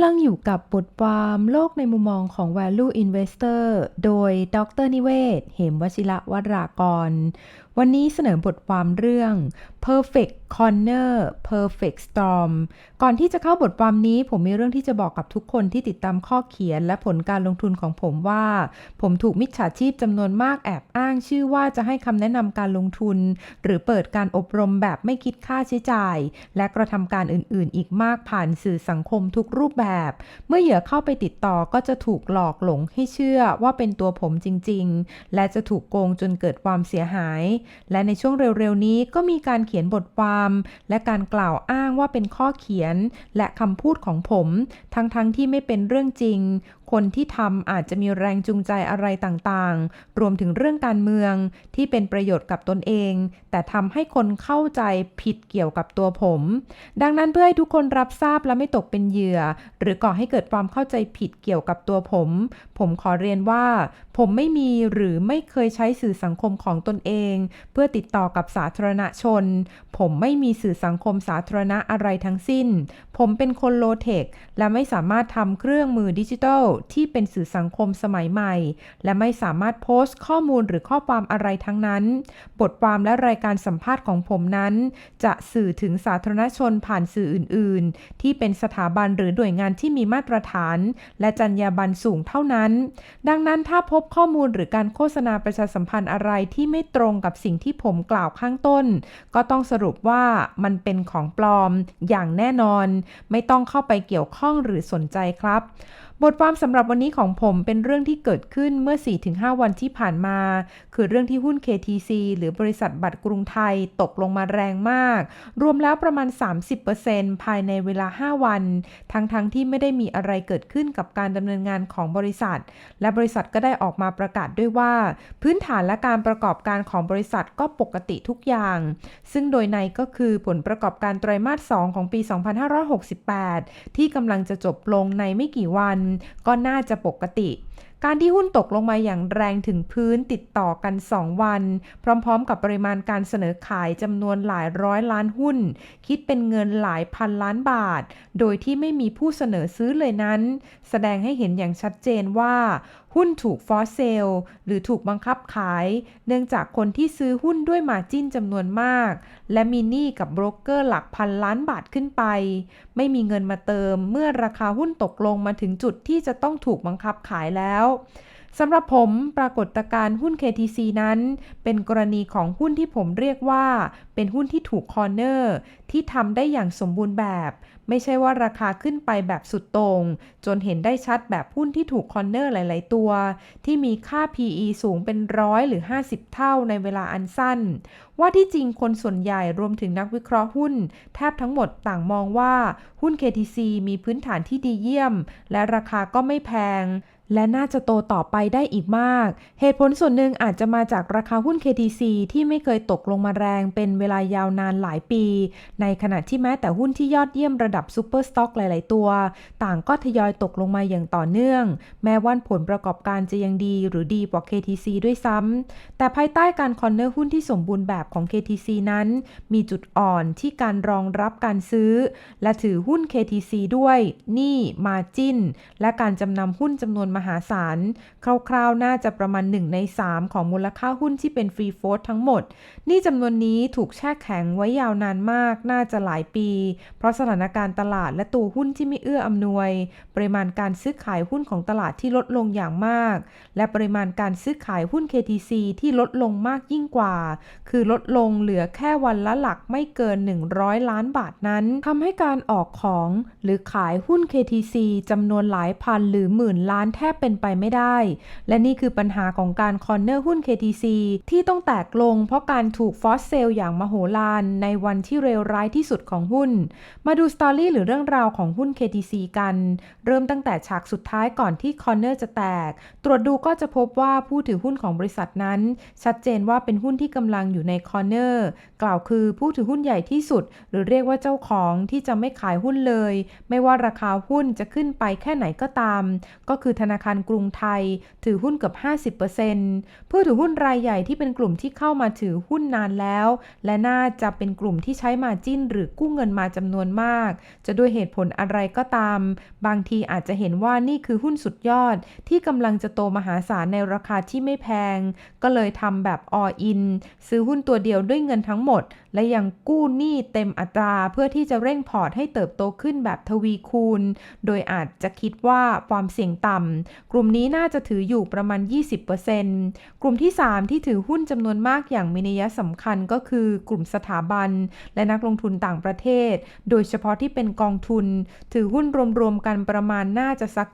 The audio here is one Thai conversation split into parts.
ำลังอยู่กับบทความโลกในมุมมองของ Value Investor โดยดรนิเวศ เหมวชิระวรากร วันนี้เสนอบทความเรื่อง Perfect Corner Perfect Storm ก่อนที่จะเข้าบทความนี้ ผมมีเรื่องที่จะบอกกับทุกคนที่ติดตามข้อเขียนและผลการลงทุนของผมว่า ผมถูกมิจฉาชีพจำนวนมากแอบอ้างชื่อว่าจะให้คำแนะนำการลงทุน หรือเปิดการอบรมแบบไม่คิดค่าใช้จ่าย และกระทำการอื่น ๆ อีกมากผ่านสื่อสังคมทุกรูปแบบเมื่อเหยื่อเข้าไปติดต่อก็จะถูกหลอกหลงให้เชื่อว่าเป็นตัวผมจริง ๆ และจะถูกโกงจนเกิดความเสียหาย และในช่วงเร็วๆนี้ก็มีการเขียนบทความ และการกล่าวอ้างว่าเป็นข้อเขียน และคำพูดของผม ทั้งๆทที่ไม่เป็นเรื่องจริง คนที่ทำอาจจะมีแรงจูงใจอะไรต่างๆ รวมถึงเรื่องการเมืองที่เป็นประโยชน์กับตนเอง แต่ทำให้คนเข้าใจผิดเกี่ยวกับตัวผม ดังนั้นเพื่อให้ทุกคนรับทราบและไม่ตกเป็นเหยื่อ หรือก่อให้เกิดความเข้าใจผิดเกี่ยวกับตัวผม ผมขอเรียนว่า ผมไม่มีหรือไม่เคยใช้สื่อสังคมของตนเอง เพื่อติดต่อกับสาธารณชน ผมไม่มีสื่อสังคมสาธารณะอะไรทั้งสิ้น ผมเป็นคนโลเทค และไม่สามารถทำเครื่องมือดิจิทัล ที่เป็นสื่อสังคมสมัยใหม่ และไม่สามารถโพสต์ข้อมูลหรือข้อความอะไรทั้งนั้น บทความและรายการสัมภาษณ์ของผมนั้น จะสื่อถึงสาธารณชนผ่านสื่ออื่น ๆ ที่เป็นสถาบันหรือหน่วยงานที่มีมาตรฐาน และจรรยาบรรณสูงเท่านั้น ดังนั้นถ้าพบข้อมูลหรือการโฆษณาประชาสัมพันธ์อะไรที่ไม่ตรงกับสิ่งที่ผมกล่าวข้างต้น ก็ต้องสรุปว่ามันเป็นของปลอมอย่างแน่นอนไม่ต้องเข้าไปเกี่ยวข้องหรือสนใจครับ บทความสำหรับวันนี้ของผมเป็นเรื่องที่เกิดขึ้นเมื่อ 4-5 วันที่ผ่านมา คือเรื่องที่หุ้น KTC หรือบริษัทบัตรกรุงไทยตกลงมาแรงมาก รวมแล้วประมาณ 30%ภายในเวลา 5 วัน ทั้งๆทที่ไม่ได้มีอะไรเกิดขึ้นกับการดำเนินงานของบริษัท และบริษัทก็ได้ออกมาประกาศด้วยว่า พื้นฐานและการประกอบการของบริษัทก็ปกติทุกอย่าง ซึ่งโดยในก็คือผลประกอบการไตรมาส 2 ของปี 2568 ที่กำลังจะจบลงในไม่กี่วันก็น่าจะปกติ การที่หุ้นตกลงมาอย่างแรงถึงพื้นติดต่อกัน 2 วัน พร้อมๆ กับปริมาณการเสนอขายจำนวนหลายร้อยล้านหุ้น คิดเป็นเงินหลายพันล้านบาท โดยที่ไม่มีผู้เสนอซื้อเลยนั้น แสดงให้เห็นอย่างชัดเจนว่า หุ้นถูกฟอสเซลหรือถูกบังคับขาย เนื่องจากคนที่ซื้อหุ้นด้วยมาจิ้นจำนวนมาก และมีหนี้กับโบรกเกอร์หลักพันล้านบาทขึ้นไป ไม่มีเงินมาเติม เมื่อราคาหุ้นตกลงมาถึงจุดที่จะต้องถูกบังคับขายแล้วสำหรับผมปรากฏการณ์หุ้น KTC นั้น เป็นกรณีของหุ้นที่ผมเรียกว่า เป็นหุ้นที่ถูกคอร์เนอร์ที่ทำได้อย่างสมบูรณ์แบบ ไม่ใช่ว่าราคาขึ้นไปแบบสุดตง่งจนเห็นได้ชัดแบบหุ้นที่ถูกคอร์เนอร์หลาย ๆ ตัว ที่มีค่า PE สูงเป็นร้อยหรือ 50 เท่าในเวลาอันสั้น ว่าที่จริงคนส่วนใหญ่รวมถึงนักวิเคราะห์หุ้น แทบทั้งหมดต่างมองว่าหุ้น KTC มีพื้นฐานที่ดีเยี่ยม และราคาก็ไม่แพง และน่าจะโตต่อไปได้อีกมาก เหตุผลส่วนหนึ่งอาจจะมาจากราคาหุ้น KTC ที่ไม่เคยตกลงมาแรงเป็นเวลายาวนานหลายปี ในขณะที่แม้แต่หุ้นที่ยอดเยี่ยมระดับซูเปอร์สต็อกหลาย ๆ ตัว ต่างก็ทยอยตกลงมาอย่างต่อเนื่อง แม้ว่าผลประกอบการจะยังดีหรือดีกว่า KTC ด้วยซ้ำ แต่ภายใต้การคอนเนอร์หุ้นที่สมบูรณ์แบบของ KTC นั้น มีจุดอ่อนที่การรองรับการซื้อ และถือหุ้น KTC ด้วย หนี้มาจินและการจำนำหุ้นจำนวนมหาศาล คร่าวๆ น่าจะประมาณ 1 ใน 3 ของมูลค่าหุ้นที่เป็นฟรีโฟลทั้งหมด นี่จำนวนนี้ถูกแช่แข็งไว้ยาวนานมาก น่าจะหลายปี เพราะสถานการณ์ตลาดและตัวหุ้นที่ไม่เอื้ออำนวย ปริมาณการซื้อขายหุ้นของตลาดที่ลดลงอย่างมาก และปริมาณการซื้อขายหุ้น KTC ที่ลดลงมากยิ่งกว่า คือลดลงเหลือแค่วันละหลักไม่เกิน 100 ล้านบาทนั้นทำให้การออกของหรือขายหุ้น KTC จำนวนหลายพันหรือหมื่นล้านแทบเป็นไปไม่ได้ และนี่คือปัญหาของการคอนเนอร์หุ้น KTC ที่ต้องแตกลงเพราะการถูกฟอสเซลอย่างมโหฬารในวันที่เลวร้ายที่สุดของหุ้น มาดูสตอรี่หรือเรื่องราวของหุ้น KTC กัน เริ่มตั้งแต่ฉากสุดท้ายก่อนที่คอนเนอร์จะแตก ตรวจดูก็จะพบว่าผู้ถือหุ้นของบริษัทนั้น ชัดเจนว่าเป็นหุ้นที่กำลังอยู่ในคอนเนอร์กล่าวคือผู้ถือหุ้นใหญ่ที่สุด หรือเรียกว่าเจ้าของที่จะไม่ขายหุ้นเลย ไม่ว่าราคาหุ้นจะขึ้นไปแค่ไหนก็ตาม ก็คือธนาคารกรุงไทย ถือหุ้นเกือบ 50%ผู้ถือหุ้นรายใหญ่ที่เป็นกลุ่มที่เข้ามาถือหุ้นนานแล้ว และน่าจะเป็นกลุ่มที่ใช้มาจิ้น หรือกู้เงินมาจำนวนมาก จะด้วยเหตุผลอะไรก็ตาม บางทีอาจจะเห็นว่านี่คือหุ้นสุดยอด ที่กำลังจะโตมหาศาลในราคาที่ไม่แพง ก็เลยทำแบบ all in ซื้อหุ้นตัวเดียวด้วยเงินทั้งหมด และยังกู้หนี้เต็มอัตราเพื่อที่จะเร่งพอร์ตให้เติบโตขึ้นแบบทวีคูณ โดยอาจจะคิดว่าความเสี่ยงต่ำกลุ่มนี้น่าจะถืออยู่ประมาณ 20%กลุ่มที่ 3 ที่ถือหุ้นจำนวนมากอย่างมีนัยสำคัญก็คือกลุ่มสถาบัน และนักลงทุนต่างประเทศ โดยเฉพาะที่เป็นกองทุน ถือหุ้นรวมๆกันประมาณน่าจะสัก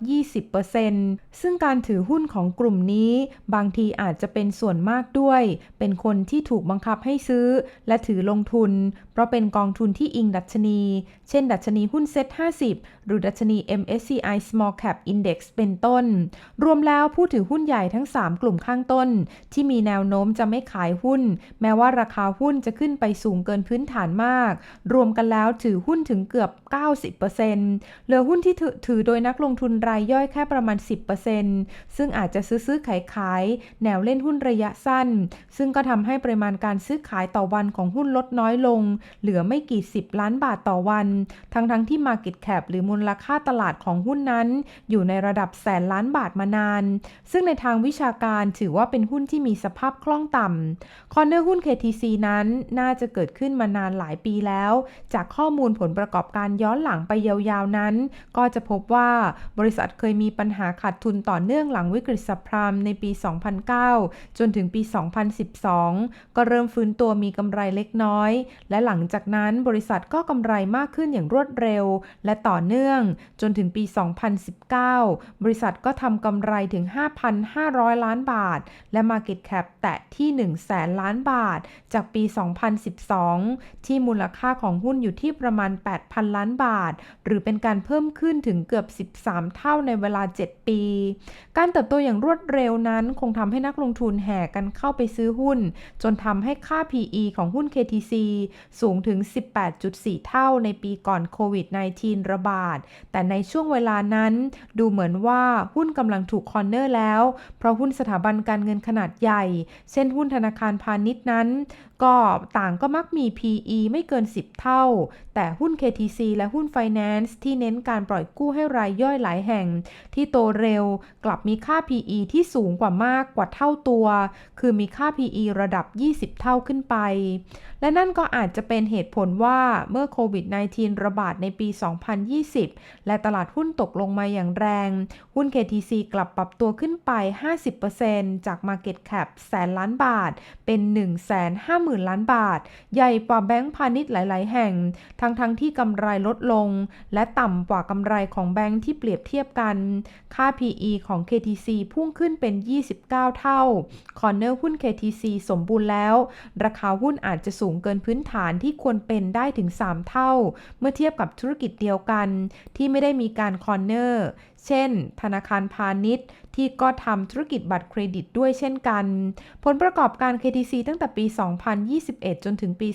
20%ซึ่งการถือหุ้นของกลุ่มนี้ บางทีอาจจะเป็นส่วนมากด้วย เป็นคนที่ถูกบังคับให้ซื้อ และถือลงทุน เพราะเป็นกองทุนที่อิงดัชนี เช่น ดัชนีหุ้นเซ็ต50 หรือดัชนี MSCI Small Cap Index เป็นต้นรวมแล้วผู้ถือหุ้นใหญ่ทั้ง 3 กลุ่มข้างต้น ที่มีแนวโน้มจะไม่ขายหุ้น แม้ว่าราคาหุ้นจะขึ้นไปสูงเกินพื้นฐานมาก รวมกันแล้วถือหุ้นถึงเกือบ 90%เหลือหุ้นที่ถือโดยนักลงทุนรายย่อยแค่ประมาณ 10%ซึ่งอาจจะซื้อซื้อขายขายแนวเล่นหุ้นระยะสั้น ซึ่งก็ทำให้ปริมาณการซื้อขายต่อวันของหุ้นลดน้อยลง เหลือไม่กี่สิบล้านบาทต่อวัน ทั้งๆทที่ Market Cap หรือมูลค่าตลาดของหุ้นนั้น อยู่ในระดับแสนล้านบาทมานาน ซึ่งในทางวิชาการถือว่าเป็นหุ้นที่มีสภาพคล่องต่ำคอนเนอร์หุ้น KTC นั้นน่าจะเกิดขึ้นมานานหลายปีแล้ว จากข้อมูลผลประกอบการย้อนหลังไปยาวๆนั้น ก็จะพบว่าบริษัทเคยมีปัญหาขาดทุนต่อเนื่องหลังวิกฤตซับพรามในปี 2009 จนถึงปี 2012 ก็เริ่มฟื้นตัวมีกำไรเล็กน้อย และหลังจากนั้นบริษัทก็กำไรมากขึ้นอย่างรวดเร็ว และต่อเนื่องจนถึงปี 2019 บริษัทก็ทำกำไรถึง 5,500 ล้านบาท และ Market Cap แตะที่1แสนล้านบาท จากปี 2012 ที่มูลค่าของหุ้นอยู่ที่ประมาณ 8,000 ล้านบาท หรือเป็นการเพิ่มขึ้นถึงเกือบ 13 เท่าในเวลา 7 ปี การเติบโตอย่างรวดเร็วนั้นคงทำให้นักลงทุนแห่กันเข้าไปซื้อหุ้น จนทำให้ค่า PE ของหุ้น KTC สูงถึง 18.4 เท่าในปีก่อนโควิด -19 ระบาด แต่ในช่วงเวลานั้นดูเหมือนว่าหุ้นกำลังถูกคอนเนอร์แล้ว เพราะหุ้นสถาบันการเงินขนาดใหญ่ เช่นหุ้นธนาคารพาณิชย์นั้น ก็ต่างก็มักมี PE ไม่เกิน 10 เท่า แต่หุ้น KTC และหุ้น Finance ที่เน้นการปล่อยกู้ให้รายย่อยหลายแห่ง ที่โตเร็วกลับมีค่า PE ที่สูงกว่ามากกว่าเท่าตัว คือมีค่า PE ระดับ 20 เท่าขึ้นไป และนั่นก็อาจจะเป็นเหตุผลว่าเมื่อโควิด -19 ระบาดในปี 2020 และตลาดหุ้นตกลงมาอย่างแรง หุ้น KTC กลับปรับตัวขึ้นไป 50%จาก Market Cap แสนล้านบาท เป็น 150,000 ล้านบาท ใหญ่กว่าแบงก์พาณิชย์หลาย ๆ แห่ง ทั้งๆทที่กำไรลดลง และต่ำกว่ากำไรของแบงก์ที่เปรียบเทียบกัน ค่า PE ของ KTC พุ่งขึ้นเป็น 29 เท่า คอนเนอร์หุ้น KTC สมบูรณ์แล้ว ราคาหุ้นอาจจะสูงเกินพื้นฐานที่ควรเป็นได้ถึง 3 เท่า เมื่อเทียบกับธุรกิจเดียวกัน ที่ไม่ได้มีการคอนเนอร์ เช่น ธนาคารพาณิชย์ ที่ก็ทำธุรกิจบัตรเครดิตด้วยเช่นกัน ผลประกอบการ KTC ตั้งแต่ปี 2021 จนถึงปี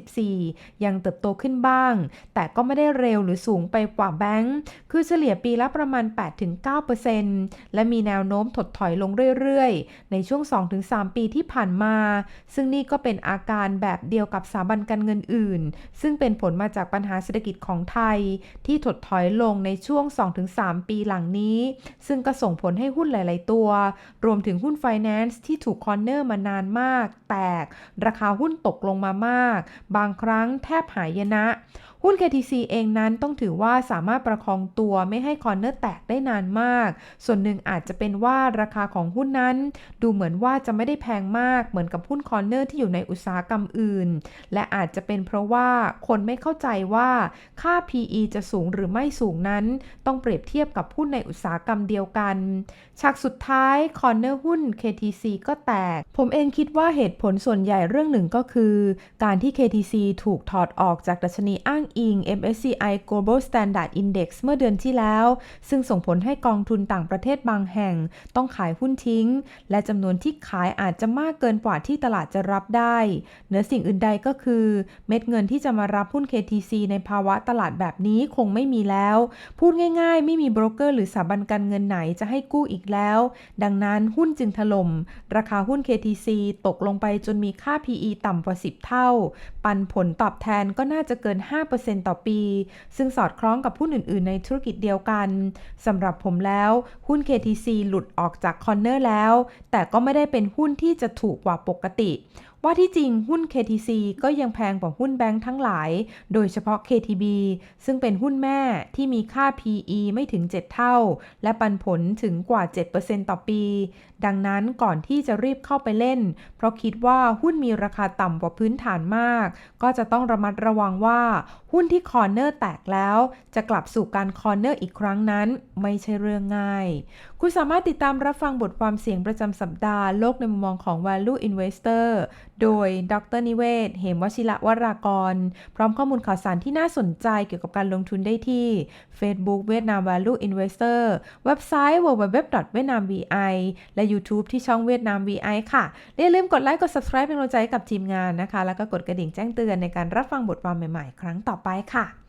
2024 ยังเติบโตขึ้นบ้าง แต่ก็ไม่ได้เร็วหรือสูงไปกว่าแบงก์คือเฉลี่ยปีละประมาณ 8-9%และมีแนวโน้มถดถอยลงเรื่อยๆ ในช่วง 2-3 ปีที่ผ่านมา ซึ่งนี่ก็เป็นอาการแบบเดียวกับสถาบันการเงินอื่น ซึ่งเป็นผลมาจากปัญหาเศรษฐกิจของไทย ที่ถดถอยลงในช่วง 2-3 ปีหลังนี้ซึ่งก็ส่งผลให้หุ้นหลาย ๆ ตัว รวมถึงหุ้นไฟแนนซ์ที่ถูกคอนเนอร์มานานมาก แตก ราคาหุ้นตกลงมามาก บางครั้งแทบหายนะ หุ้น KTC เองนั้นต้องถือว่าสามารถประคองตัวไม่ให้คอนเนอร์แตกได้นานมาก ส่วนหนึ่งอาจจะเป็นว่าราคาของหุ้นนั้น ดูเหมือนว่าจะไม่ได้แพงมากเหมือนกับหุ้นคอนเนอร์ที่อยู่ในอุตสาหกรรมอื่น และอาจจะเป็นเพราะว่าคนไม่เข้าใจว่าค่า PE จะสูงหรือไม่สูงนั้น ต้องเปรียบเทียบกับหุ้นในอุตสาหกรรมเดียวกัน ฉากสุดท้ายคอนเนอร์หุ้น KTC ก็แตก ผมเองคิดว่าเหตุผลส่วนใหญ่เรื่องหนึ่งก็คือ การที่ KTC ถูกถอดออกจากดัชนีอ้างอิง MSCI Global Standard Index เมื่อเดือนที่แล้ว ซึ่งส่งผลให้กองทุนต่างประเทศบางแห่งต้องขายหุ้นทิ้ง และจำนวนที่ขายอาจจะมากเกินกว่าที่ตลาดจะรับได้ เหนือสิ่งอื่นใดก็คือ เม็ดเงินที่จะมารับหุ้น KTC ในภาวะตลาดแบบนี้คงไม่มีแล้ว พูดง่ายๆ ไม่มีโบรกเกอร์หรือสถาบันการเงินไหนจะให้กู้อีกแล้ว ดังนั้นหุ้นจึงถล่ม ราคาหุ้น KTC ตกลงไปจนมีค่า PE ต่ำกว่า 10 เท่า ปันผลตอบแทนก็น่าจะเกิน 5%ต่อปี ซึ่งสอดคล้องกับหุ้นอื่น ๆ ในธุรกิจเดียวกันสำหรับผมแล้ว หุ้น KTC หลุดออกจากคอนเนอร์แล้ว แต่ก็ไม่ได้เป็นหุ้นที่จะถูกกว่าปกติ ว่าที่จริงหุ้น KTC ก็ยังแพงกว่าหุ้นแบงค์ทั้งหลาย โดยเฉพาะ KTB ซึ่งเป็นหุ้นแม่ที่มีค่า PE ไม่ถึง 7 เท่า และปันผลถึงกว่า 7%ต่อปี ดังนั้นก่อนที่จะรีบเข้าไปเล่น เพราะคิดว่าหุ้นมีราคาต่ำกว่าพื้นฐานมาก ก็จะต้องระมัดระวังว่าหุ้นที่คอร์เนอร์แตกแล้ว จะกลับสู่การคอร์เนอร์อีกครั้งนั้น ไม่ใช่เรื่องง่าย คุณสามารถติดตามรับฟังบทความเสียงประจำสัปดาห์โลกในมุมมองของ Value Investor โดยดรนิเวศ เหมวชิระวรากร พร้อมข้อมูลข่าวสารที่น่าสนใจเกี่ยวกับการลงทุนได้ที่ Facebook เวียดนาม Value Investor เว็บไซต์ www.vietnamvi และ YouTube ที่ช่องเวียดนาม VI ค่ะอย่าลืมกดไลค์กด subscribe เป็นกำลังใจให้กับทีมงานนะคะ แล้วก็กดกระดิ่งแจ้งเตือนในการรับฟังบทความใหม่ๆ ครั้งต่อไปค่ะ